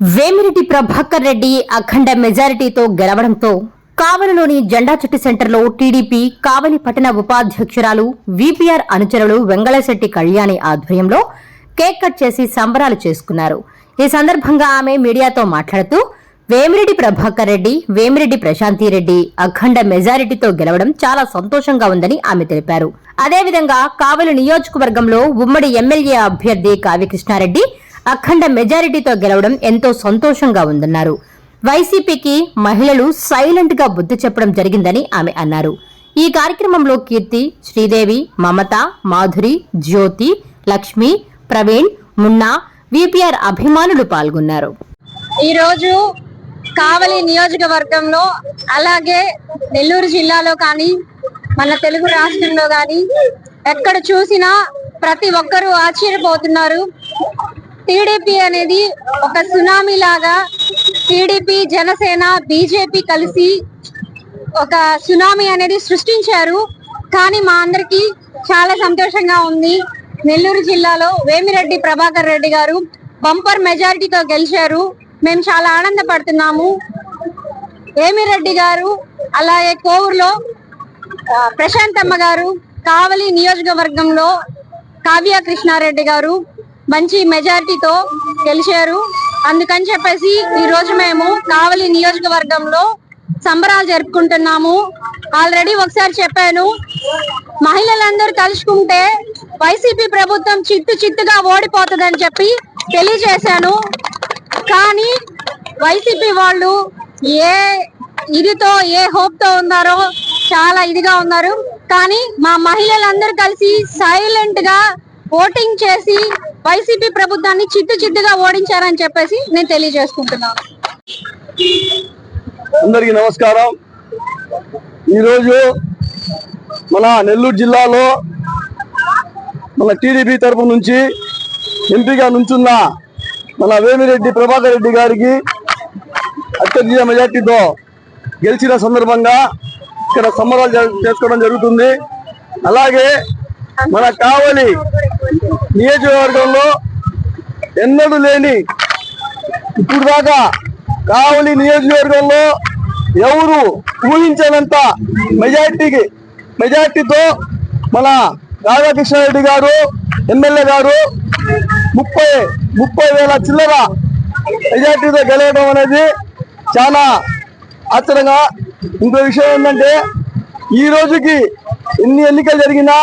వేమిరెడ్డి ప్రభాకర్ రెడ్డి అఖండ మెజారిటీతో గెలవడంతో కావలిలోని జెండా చెట్టు సెంటర్లో టీడీపీ కావలి పట్టణ ఉపాధ్యక్షురాలు విపిఆర్ అనుచరులు వెంగళశెట్టి కళ్యాణి ఆధ్వర్యంలో కేక్ కట్ చేసి సంబరాలు చేసుకున్నారు. ఈ సందర్భంగా ఆమె మీడియాతో మాట్లాడుతూ వేమిరెడ్డి ప్రభాకర్ రెడ్డి వేమిరెడ్డి ప్రశాంతి రెడ్డి అఖండ మెజారిటీతో గెలవడం చాలా సంతోషంగా ఉందని ఆమె తెలిపారు. అదేవిధంగా కావలి నియోజకవర్గంలో ఉమ్మడి ఎమ్మెల్యే అభ్యర్థి కావ్యకృష్ణారెడ్డి అఖండ మెజారిటీతో గెలవడం ఎంతో సంతోషంగా ఉందన్నారు. వైసీపీకి మహిళలు సైలెంట్గా బుద్ధి చెప్పడం జరిగిందని ఆమె అన్నారు. ఈ కార్యక్రమంలో కీర్తి శ్రీదేవి మమత మాధురి జ్యోతి లక్ష్మి ప్రవీణ్ మున్నా విపిఆర్ అభిమానులు పాల్గొన్నారు. ఈరోజు కావలి నియోజకవర్గంలో అలాగే నెల్లూరు జిల్లాలో కానీ మన తెలుగు రాష్ట్రంలో కానీ ఎక్కడ చూసినా ప్రతి ఒక్కరూ ఆశ్చర్యపోతున్నారు. టీడీపీ అనేది ఒక సునామీ లాగా టీడీపీ జనసేన బీజేపీ కలిసి ఒక సునామీ అనేది సృష్టించారు. కానీ మా అందరికి చాలా సంతోషంగా ఉంది. నెల్లూరు జిల్లాలో వేమిరెడ్డి ప్రభాకర్ రెడ్డి గారు బంపర్ మెజారిటీతో గెలిచారు. మేము చాలా ఆనందపడుతున్నాము. వేమిరెడ్డి గారు అలాగే కోవూరులో ప్రశాంతమ్మ గారు కావలి నియోజకవర్గంలో కావ్య కృష్ణారెడ్డి గారు మంచి మెజారిటీతో గెలిచారు. అందుకని చెప్పేసి ఈ రోజు మేము కావలి నియోజకవర్గంలో సంబరాలు జరుపుకుంటున్నాము. ఆల్రెడీ ఒకసారి చెప్పాను మహిళలందరూ కలుసుకుంటే వైసీపీ ప్రభుత్వం చిత్తు చిత్తుగా ఓడిపోతుందని చెప్పి తెలియజేశాను. కానీ వైసీపీ వాళ్ళు ఏ ఇదితో ఏ హోప్తో ఉన్నారో చాలా ఇదిగా ఉన్నారు. కానీ మా మహిళలందరూ కలిసి సైలెంట్గా ఓటింగ్ చేసి వైసీపీ ప్రభుత్వాన్ని చిత్తు చిత్తుగా ఓడించారని చెప్పేసి నేను తెలియజేసుకుంటున్నాను అందరికీ నమస్కారం. ఈరోజు మన నెల్లూరు జిల్లాలో మన టీడీపీ తరపు నుంచి ఎంపీగా నుంచున్న మన వేమిరెడ్డి ప్రభాకర్ రెడ్డి గారికి అత్యధిక మెజార్టీతో గెలిచిన సందర్భంగా ఇక్కడ సంబరాలు చేసుకోవడం జరుగుతుంది. అలాగే మన కావలి నియోజకవర్గంలో ఎన్నడూ లేని ఇప్పుడు దాకా కావలి నియోజకవర్గంలో ఎవరు ఊహించనంత మెజార్టీకి మెజార్టీతో మన రాధాకృష్ణారెడ్డి గారు ఎమ్మెల్యే గారు ముప్పై ముప్పై వేల చిల్లర మెజార్టీతో గెలవడం అనేది చాలా ఆశ్చర్యంగా ఇంకో విషయం ఏంటంటే ఈ రోజుకి ఎన్ని ఎన్నికలు జరిగినా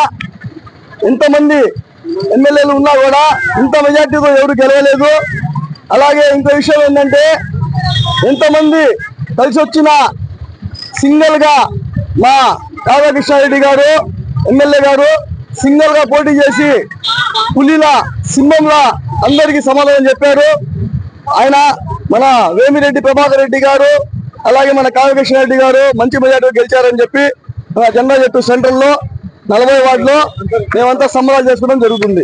ఎంతమంది ఎమ్మెల్యేలు ఉన్నా కూడా ఇంత మెజార్టీతో ఎవరు గెలవలేదు. అలాగే ఇంకో విషయం ఏంటంటే ఎంతమంది కలిసి వచ్చిన సింగిల్గా మా రాధాకృష్ణారెడ్డి గారు ఎమ్మెల్యే గారు సింగిల్గా పోటీ చేసి పులిల సింహంలా అందరికీ సమాధానం చెప్పారు. ఆయన మన వేమిరెడ్డి ప్రభాకర్ రెడ్డి గారు అలాగే మన కావ్యకృష్ణ రెడ్డి గారు మంచి మెజార్టీ గెలిచారని చెప్పి జెండా చెట్టు సెంట్రల్లో నలభై వార్డులో మేమంతా సంబరాలు చేసుకోవడం జరుగుతుంది.